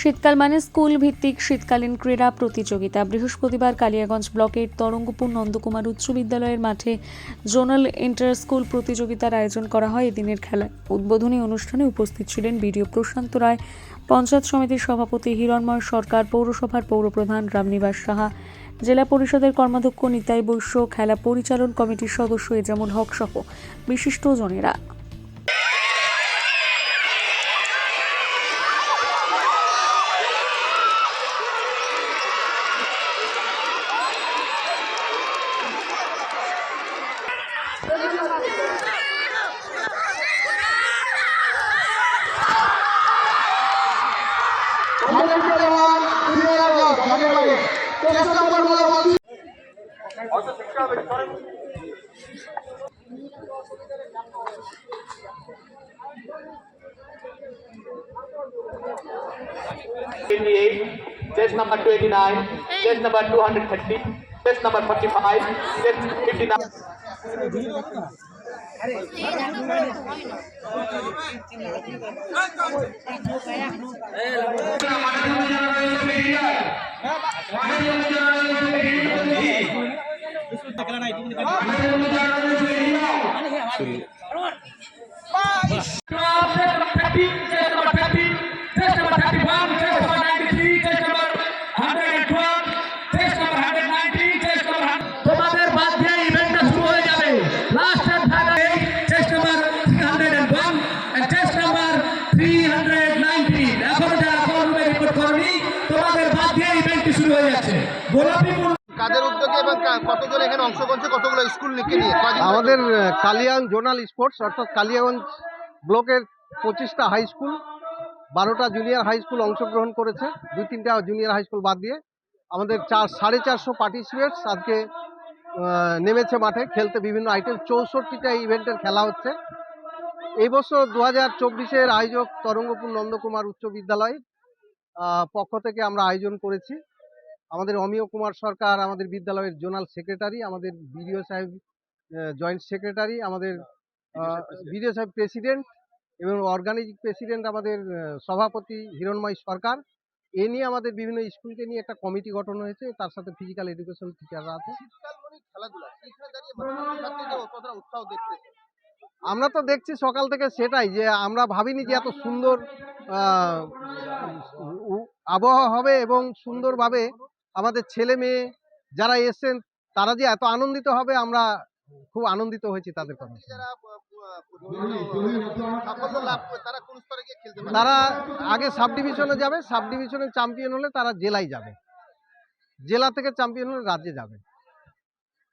শীতকাল মানে স্কুল ভিত্তিক শীতকালীন ক্রীড়া প্রতিযোগিতা। বৃহস্পতিবার কালিয়াগঞ্জ ব্লকের তরঙ্গপুর নন্দকুমার উচ্চ বিদ্যালয়ের মাঠে জোনাল ইন্টার স্কুল প্রতিযোগিতার আয়োজন করা হয় এদিনের খেলায়। উদ্বোধনী অনুষ্ঠানে উপস্থিত ছিলেন বিডিও প্রশান্ত রায়, পঞ্চায়েত সমিতির সভাপতি হিরণময় সরকার, পৌরসভার পৌরপ্রধান রামনিবাস সাহা, জেলা পরিষদের কর্মাধ্যক্ষ নিতাই বৈশ্য, খেলা পরিচালন কমিটির সদস্য এজামুল হক সহ বিশিষ্টজনেরা। test number 29, test number 230, test number 45, test 59. Bye. হয়ে যাচ্ছে। গোলাপি কাদের উদ্যোগে এবং কতজন এখানে করছে? কতগুলো স্কুল নিয়ে? আমাদের আহ, কালিয়ান জোনাল স্পোর্টস অর্থাৎ কালিয়াগঞ্জ ব্লকের পঁচিশটা হাই স্কুল বারোটা জুনিয়র হাই স্কুল অংশগ্রহণ করেছে। দুই তিনটা জুনিয়র হাই স্কুল বাদ দিয়ে আমাদের চার সাড়ে চারশো পার্টিসিপেটস আজকে নেমেছে মাঠে খেলতে বিভিন্ন আইটেম চৌষট্টিটা ইভেন্টের খেলা হচ্ছে। এই বছর দু হাজার চব্বিশের আয়োজক তরঙ্গপুর নন্দকুমার উচ্চ বিদ্যালয় পক্ষ থেকে আমরা আয়োজন করেছি। আমাদের অমিয় কুমার সরকার আমাদের বিদ্যালয়ের জোনাল সেক্রেটারি আমাদের বিডিও সাহেব জয়েন্ট সেক্রেটারি আমাদের বিডিও সাহেব প্রেসিডেন্ট এবং অর্গানিক প্রেসিডেন্ট আমাদের সভাপতি হিরণময় সরকার। এ নিয়ে আমাদের বিভিন্ন স্কুলকে নিয়ে একটা কমিটি গঠন হয়েছে। তার সাথে ফিজিক্যাল এডুকেশন টিচাররা আছে। মানে দেখতেছে আমরা তো দেখছি সকাল থেকে সেটাই যে আমরা ভাবিনি যে এত সুন্দর আবহাওয়া হবে এবং সুন্দরভাবে আমাদের ছেলে মেয়ে যারা এসছেন তারা যে এত আনন্দিত হবে আমরা খুব আনন্দিত হয়েছি তাদের কথা তারা আগে সাব ডিভিশনে যাবে সাব ডিভিশনে চ্যাম্পিয়ন হলে তারা জেলায় যাবে। জেলা থেকে চ্যাম্পিয়ন হলে রাজ্যে যাবে।